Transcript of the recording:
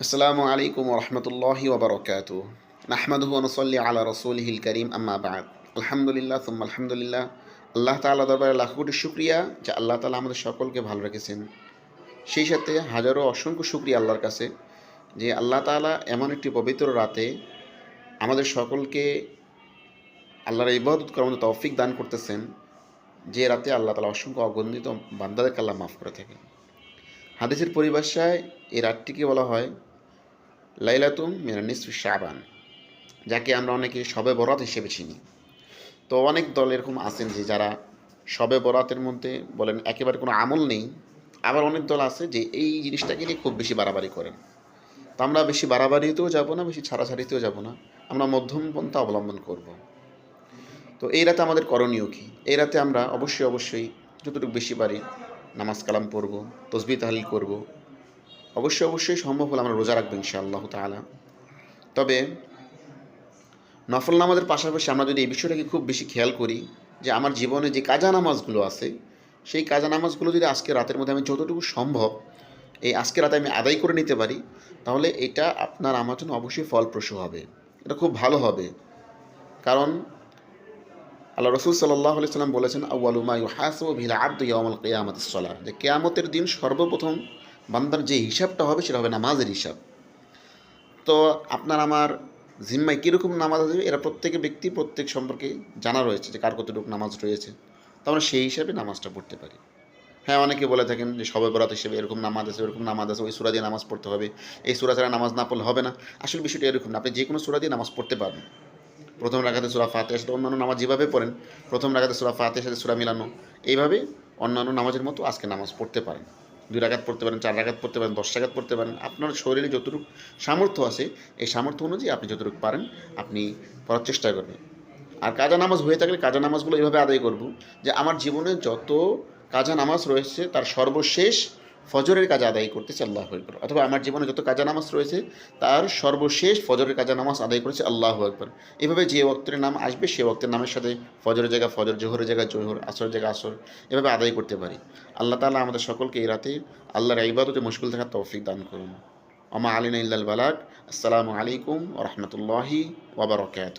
আসসালামু আলাইকুম রহমতুল্লাহি ওবরকাত নাহমাদুহু অনুসল্লি আলা রসুলহিল করিম, আম্মা বাদ। আলহামদুলিল্লাহ তুম আলহামদুলিল্লাহ। আল্লাহ তাআলা দরবারে লাখ কোটি শুক্রিয়া যে আল্লাহ তালা আমাদের সকলকে ভালো রেখেছেন। সেই সাথে হাজারো অসংখ্য শুক্রিয়া আল্লাহর কাছে যে আল্লাহ তাআলা এমন একটি পবিত্র রাতে আমাদের সকলকে আল্লাহর ইবাদত করার মতো তৌফিক দান করতেছেন যে রাতে আল্লাহ তালা অসংখ্য অগণিত বান্দাদেরকে আল্লাহ মাফ করে থাকে হাদিসের পরিভাষায় এই রাতটিকে বলা হয় লাইলাতুম মিনানিস শাবান, যাকে আমরা অনেকে শবে বরাত হিসেবে চিনি। তো অনেক দল এরকম আছেন যে যারা শবে বরাতের মধ্যে বলেন একেবারে কোনো আমল নেই, আবার অনেক দল আছে যে এই জিনিসটাকে নিয়ে খুব বেশি বাড়াবাড়ি করেন। তো আমরা বেশি বাড়াবাড়িতেও যাব না, বেশি ছাড়াছাড়িতেও যাব না, আমরা মধ্যম পন্থা অবলম্বন করব। তো এই রাতে আমাদের করণীয় কী? এই রাতে আমরা অবশ্যই অবশ্যই যতটুকু বেশি পারি নামাজ কালাম পড়ব তসবি তাহলিল করব। অবশ্যই অবশ্যই সম্ভব হলে আমরা রোজা রাখব ইনশাআল্লাহ তালা তবে নফল নামাজের পাশাপাশি আমরা যদি এই বিষয়টাকে খুব বেশি খেয়াল করি যে আমার জীবনে যে কাজা নামাজগুলো আছে, সেই কাজা নামাজগুলো যদি আজকে রাতের মধ্যে আমি যতটুকু সম্ভব এই আজকে রাতে আমি আদায় করে নিতে পারি, তাহলে এটা আপনার আমার জন্য অবশ্যই ফলপ্রসূ হবে। এটা খুব ভালো হবে। কারণ আল্লাহ রসুল সাল্লাহ সাল্লাম বলেছেন আউআলুমা ইউহাসু ভিলা আব্দ ইয়ামাল কিয়ামত সলা যে কেয়ামতের দিন সর্বপ্রথম বান্দার যে হিসাবটা হবে, সেটা হবে নামাজের হিসাব। তো আপনার আমার জিম্মায় কীরকম নামাজ আছে, এরা প্রত্যেকের ব্যক্তি, প্রত্যেক সম্পর্কে জানা রয়েছে যে কার কতটুকু নামাজ রয়েছে। তো আমরা সেই হিসাবে নামাজটা পড়তে পারি। হ্যাঁ অনেকে বলে থাকেন যে সবে বরাত হিসেবে এরকম নামাজ আছে এরকম নামাজ আছে, ওই সুরা দিয়ে নামাজ পড়তে হবে। এই সুরা ছাড়া নামাজ না পড়লে হবে না। আসলে বিষয়টা এরকম না, আপনি যে কোনো সুরা দিয়ে নামাজ পড়তে পারবেন। প্রথম রাখাতে সুরা ফাতেহার সাথে অন্যান্য নামাজ যেভাবে পড়েন, প্রথম রাখাতে সুরা ফাতেহার সাথে সুরা মিলানো, এইভাবে অন্যান্য নামাজের মতো আজকে নামাজ পড়তে পারেন। দুই রাখাত পড়তে পারেন, চার রাখাত পড়তে পারেন, দশ রাখাত পড়তে পারেন। আপনার শরীরে যতটুকু সামর্থ্য আছে, এই সামর্থ্য অনুযায়ী আপনি যতটুকু পারেন, আপনি পড়ার চেষ্টা করবেন। আর কাজা নামাজ হয়ে থাকলে কাজা নামাজগুলো এইভাবে আদায় করব যে, আমার জীবনে যত কাজা নামাজ রয়েছে, তার সর্বশেষ ফজরের কাজ আদায় করতেছে, আল্লাহ আকবর। অথবা আমার জীবনে যত কাজা নামাজ রয়েছে, তার সর্বশেষ ফজরের কাজা নামাজ আদায় করেছে আল্লাহ আকবর। এভাবে যে ওক্তের নাম আসবে, সে ওক্তের নামের সাথে ফজরের জায়গা ফজর, জোহরের জায়গা জোহর, আসরের জায়গা আসর এভাবে আদায় করতে পারি। আল্লাহ তালা আমাদের সকলকে এই রাতে আল্লাহর ইবাদতে মুশকিল থাকার তৌফিক দান করুন। আমা আলিনা ইল্লাল বালাক আসসালামু আলাইকুম ওরহমতুল্লাহি ওবরকাত